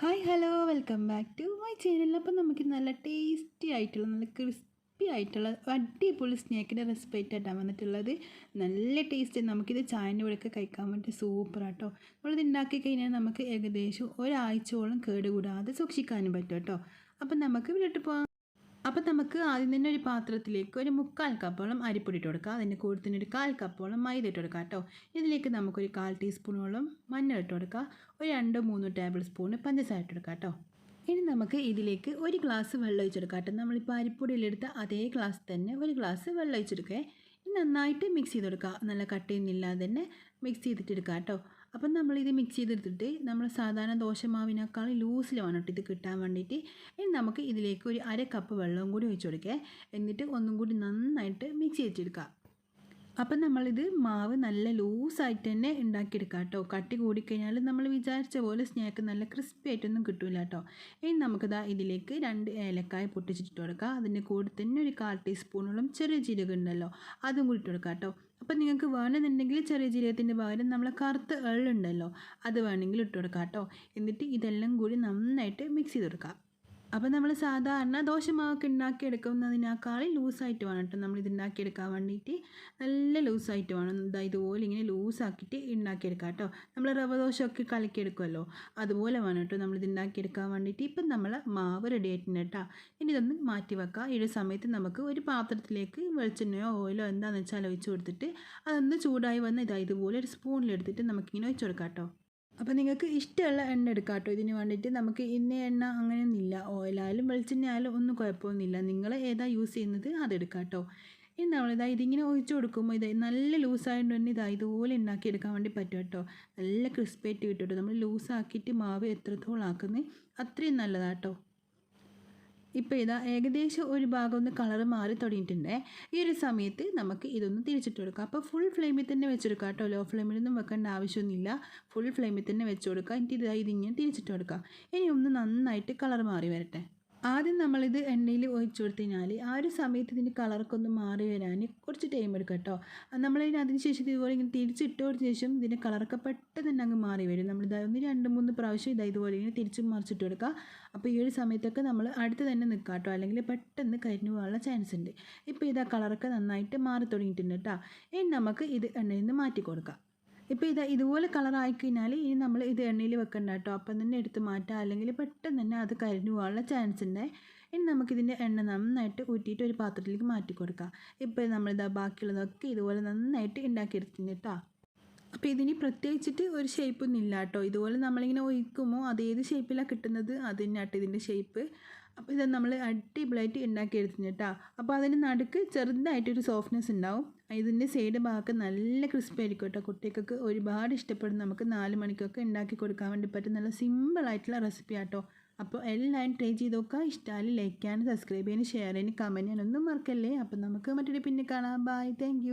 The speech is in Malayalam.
Hi hello. Welcome back to my channel. അപ്പം നമുക്ക് നല്ല ടേസ്റ്റി ആയിട്ടുള്ള നല്ല ക്രിസ്പി ആയിട്ടുള്ള അടിപൊളി സ്നാക്കിന്റെ റെസിപ്പി ആയിട്ടാണ് വന്നിട്ടുള്ളത്. നല്ല ടേസ്റ്റ്. നമുക്കിത് ചായന്റെ കൂടെയൊക്കെ കഴിക്കാൻ വേണ്ടി സൂപ്പർ ആട്ടോ നമ്മളിത് ഉണ്ടാക്കി കഴിഞ്ഞാൽ നമുക്ക് ഏകദേശം ഒരാഴ്ചയോളം കേടുകൂടാതെ സൂക്ഷിക്കാനും പറ്റും കേട്ടോ. അപ്പം നമുക്ക് വീട്ടിൽ പോകാം. അപ്പം നമുക്ക് ആദ്യം തന്നെ ഒരു പാത്രത്തിലേക്ക് ഒരു മുക്കാൽ കപ്പോളം അരിപ്പൊടി ഇട്ട് കൊടുക്കുക അതിന്റെ കൂടെ തന്നെ ഒരു കാൽ കപ്പോളം മൈദ ഇട്ട് കൊടുക്കുക കേട്ടോ. ഇതിലേക്ക് നമുക്കൊരു കാൽ ടീസ്പൂണോളം മഞ്ഞൾ ഇട്ട് കൊടുക്കുക ഒരു രണ്ടോ മൂന്നോ ടേബിൾ സ്പൂണ് പഞ്ചസാര ഇട്ട് കൊടുക്കുക കേട്ടോ. ഇനി നമുക്ക് ഇതിലേക്ക് ഒരു ഗ്ലാസ് വെള്ളം ഒഴിച്ചെടുക്കാം കേട്ടോ. നമ്മളിപ്പോൾ അരിപ്പൊടിയിലെടുത്ത അതേ ഗ്ലാസ് തന്നെ ഒരു ഗ്ലാസ് വെള്ളം ഒഴിച്ചെടുക്കേ നന്നായിട്ട് മിക്സ് ചെയ്ത് കൊടുക്കുക നല്ല കട്ടയൊന്നുമില്ലാതെ തന്നെ മിക്സ് ചെയ്തിട്ട് എടുക്കുക കേട്ടോ. അപ്പം നമ്മളിത് മിക്സ് ചെയ്തെടുത്തിട്ട് നമ്മൾ സാധാരണ ദോശമാവിനേക്കാൾ ലൂസിൽ വേണം കേട്ടോ ഇത് കിട്ടാൻ വേണ്ടിയിട്ട് ഇനി നമുക്ക് ഇതിലേക്ക് ഒരു അര കപ്പ് വെള്ളവും കൂടി ഒഴിച്ചു കൊടുക്കുക എന്നിട്ട് ഒന്നും കൂടി നന്നായിട്ട് മിക്സ് ചെയ്തെടുക്കുക അപ്പം നമ്മളിത് മാവ് നല്ല ലൂസായിട്ട് തന്നെ ഉണ്ടാക്കിയെടുക്കാം കേട്ടോ കട്ടി കൂടിക്കഴിഞ്ഞാൽ നമ്മൾ വിചാരിച്ച പോലെ സ്നാക്ക് നല്ല ക്രിസ്പി ആയിട്ടൊന്നും കിട്ടില്ല കേട്ടോ ഇനി നമുക്കിതാ ഇതിലേക്ക് രണ്ട് ഏലക്കായ പൊട്ടിച്ചിട്ട് കൊടുക്കുക അതിന്റെ കൂടെ തന്നെ ഒരു കാൽ ടീസ്പൂണോളം ചെറിയ ജീരകം ഉണ്ടല്ലോ അതും കൂടി ഇട്ട് കൊടുക്കാം കേട്ടോ അപ്പം നിങ്ങൾക്ക് വേണമെന്നുണ്ടെങ്കിൽ ചെറിയ ജീരകത്തിന്റെ പകരം നമ്മളെ കറുത്ത എള്ളുണ്ടല്ലോ അത് വേണമെങ്കിൽ ഇട്ട് കൊടുക്കാം കേട്ടോ എന്നിട്ട് ഇതെല്ലാം കൂടി നന്നായിട്ട് മിക്സ് ചെയ്ത് കൊടുക്കാം. അപ്പോൾ നമ്മൾ സാധാരണ ദോശമാവൊക്കെ ഉണ്ടാക്കിയെടുക്കുന്നതിനേക്കാൾ ലൂസായിട്ട് വേണം കേട്ടോ. നമ്മൾ ഇത് ഉണ്ടാക്കിയെടുക്കാൻ വേണ്ടിയിട്ട് നല്ല ലൂസായിട്ട് വേണം. ഇതാ ഇതുപോലെ ഇങ്ങനെ ലൂസാക്കിയിട്ട് ഉണ്ടാക്കിയെടുക്കാം കേട്ടോ. നമ്മൾ റവ ദോശയൊക്കെ കലക്കിയെടുക്കുമല്ലോ. അതുപോലെ വേണം കേട്ടോ നമ്മൾ ഇത് ഉണ്ടാക്കിയെടുക്കാൻ വേണ്ടിയിട്ട്. ഇപ്പം നമ്മൾ മാവ് റെഡി ആയിട്ടുണ്ട് ഇനി ഇതൊന്ന് മാറ്റി വെക്കാം. ഈ സമയത്ത് നമുക്ക് ഒരു പാത്രത്തിലേക്ക് വെളിച്ചെണ്ണയോ ഓയിലോ എന്താണെന്ന് വെച്ചാൽ ഒഴിച്ച് കൊടുത്തിട്ട് അതൊന്ന് ചൂടായി വന്ന് ഇതാ ഇതുപോലെ ഒരു സ്പൂണിലെടുത്തിട്ട് നമുക്കിങ്ങനെ ഒഴിച്ചു കൊടുക്കാം കേട്ടോ. അപ്പോൾ നിങ്ങൾക്ക് ഇഷ്ടമുള്ള എണ്ണ എടുക്കാം കേട്ടോ ഇതിന് വേണ്ടിയിട്ട് നമുക്ക് ഇന്ന എണ്ണ അങ്ങനെയൊന്നുമില്ല. ഓയിലായാലും വെളിച്ചെണ്ണ ആയാലും ഒന്നും കുഴപ്പമൊന്നുമില്ല. നിങ്ങൾ ഏതാ യൂസ് ചെയ്യുന്നത് അതെടുക്കാം കേട്ടോ ഇനി നമ്മളിതാ ഇതിങ്ങനെ ഒഴിച്ചു കൊടുക്കുമ്പോൾ ഇത് നല്ല ലൂസായതുകൊണ്ട് തന്നെ ഇതാ ഇതുപോലെ ഉണ്ടാക്കിയെടുക്കാൻ വേണ്ടി പറ്റും കേട്ടോ. നല്ല ക്രിസ്പായിട്ട് കിട്ടും നമ്മൾ ലൂസാക്കിയിട്ട് മാവ് എത്രത്തോളം ആക്കുന്നത് അത്രയും നല്ലതാട്ടോ ഇപ്പോൾ ഇതാ ഏകദേശം ഒരു ഭാഗം ഒന്ന് കളർ മാറി തുടങ്ങിയിട്ടുണ്ട്. ഈ ഒരു സമയത്ത് നമുക്ക് ഇതൊന്ന് തിരിച്ചിട്ട് കൊടുക്കാം. അപ്പോൾ ഫുൾ ഫ്ലെയിമിൽ തന്നെ വെച്ചെടുക്കാം കേട്ടോ. ലോ ഫ്ലെയിമിലൊന്നും വെക്കേണ്ട ആവശ്യമൊന്നുമില്ല. ഫുൾ ഫ്ലെയിമിൽ തന്നെ വെച്ച് കൊടുക്കുക എന്നിട്ട് ഇതായി ഇതിങ്ങനെ തിരിച്ചിട്ട് കൊടുക്കാം. ഇനി ഒന്ന് നന്നായിട്ട് കളർ മാറി വരട്ടെ. ആദ്യം നമ്മളിത് എണ്ണയിൽ ഒഴിച്ചു കൊടുത്തു കഴിഞ്ഞാൽ ആ ഒരു സമയത്ത് ഇതിന്റെ കളറൊക്കെ ഒന്ന് മാറി വരാൻ കുറച്ച് ടൈം എടുക്കും കേട്ടോ നമ്മളതിന് അതിന് ശേഷം ഇതുപോലെ ഇങ്ങനെ തിരിച്ചിട്ട് കൊടുത്ത ശേഷം ഇതിന്റെ കളറൊക്കെ പെട്ടെന്ന് തന്നെ അങ്ങ് മാറി വരും. നമ്മൾ ഒന്ന് രണ്ട് മൂന്ന് പ്രാവശ്യം ഇതാ ഇതുപോലെ ഇങ്ങനെ തിരിച്ച് മറിച്ചിട്ട് കൊടുക്കുക. അപ്പോൾ ഈ ഒരു സമയത്തൊക്കെ നമ്മൾ അടുത്ത് തന്നെ നിൽക്കുക കേട്ടോ അല്ലെങ്കിൽ പെട്ടെന്ന് കരിഞ്ഞു പോകാനുള്ള ചാൻസ് ഉണ്ട്. ഇപ്പോൾ ഇതാ കളറൊക്കെ നന്നായിട്ട് മാറി തുടങ്ങിയിട്ടുണ്ട് കേട്ടോ ഇനി നമുക്ക് ഇത് എണ്ണയിൽ നിന്ന് മാറ്റി കൊടുക്കാം. ഇപ്പോൾ ഇത് ഇതുപോലെ കളറായി കഴിഞ്ഞാൽ ഇനി നമ്മൾ ഇത് എണ്ണയിൽ വെക്കണ്ട കേട്ടോ അപ്പം തന്നെ എടുത്ത് മാറ്റാം. അല്ലെങ്കിൽ പെട്ടെന്ന് തന്നെ അത് കരിഞ്ഞു പോകാനുള്ള ചാൻസ് ഉണ്ട് ഇനി നമുക്കിതിന്റെ എണ്ണ നന്നായിട്ട് ഊറ്റിയിട്ട് ഒരു പാത്രത്തിലേക്ക് മാറ്റി കൊടുക്കാം. ഇപ്പോൾ നമ്മളിതാ ബാക്കിയുള്ളതൊക്കെ ഇതുപോലെ നന്നായിട്ട് ഉണ്ടാക്കിയെടുത്തിട്ടുണ്ട് കേട്ടോ അപ്പോൾ ഇതിന് പ്രത്യേകിച്ചിട്ട് ഒരു ഷേപ്പൊന്നും ഇല്ല കേട്ടോ ഇതുപോലെ നമ്മളിങ്ങനെ ഒഴിക്കുമോ അത് ഏത് ഷേപ്പിലാണ് കിട്ടുന്നത്? അത് തന്നെയാട്ടോ ഇതിന്റെ ഷേപ്പ് അപ്പോൾ ഇത് നമ്മൾ അടിപൊളിയായിട്ട് ഉണ്ടാക്കിയെടുത്തിന് കേട്ടോ. അപ്പോൾ അതിന് നടുക്ക് ചെറുതായിട്ടൊരു സോഫ്റ്റ്നെസ് ഉണ്ടാവും ഇതിന്റെ സൈഡ് ഭാഗത്ത് നല്ല ക്രിസ്പി ആയിരിക്കും കേട്ടോ. കുട്ടികൾക്ക് ഒരുപാട് ഇഷ്ടപ്പെടും. നമുക്ക് നാല് മണിക്കൊക്കെ ഉണ്ടാക്കി കൊടുക്കാൻ വേണ്ടി പറ്റും നല്ല സിമ്പിളായിട്ടുള്ള റെസിപ്പി ആട്ടോ. അപ്പോൾ എല്ലാവരും ട്രൈ ചെയ്ത് നോക്കുക. ഇഷ്ടമായി ലൈക്ക് ചെയ്യാനും സബ്സ്ക്രൈബ് ചെയ്യാനും ഷെയർ ചെയ്യാനും കമന്റ് ചെയ്യാനൊന്നും മറക്കല്ലേ? അപ്പോൾ നമുക്ക് മറ്റൊരു പിന്നെ കാണാം. Bye thank